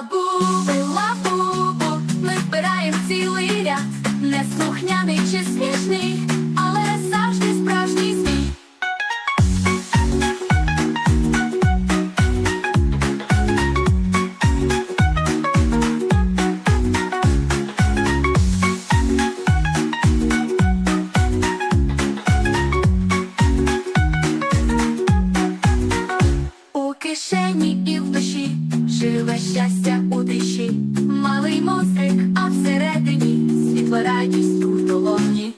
Забула бубу, ми збираємо цілий ряд, не слухняний чи смішний, але завжди справжній сміх. У кишені і в душі живе щастя у тиші, малий мозик, а всередині світло радість у долоні.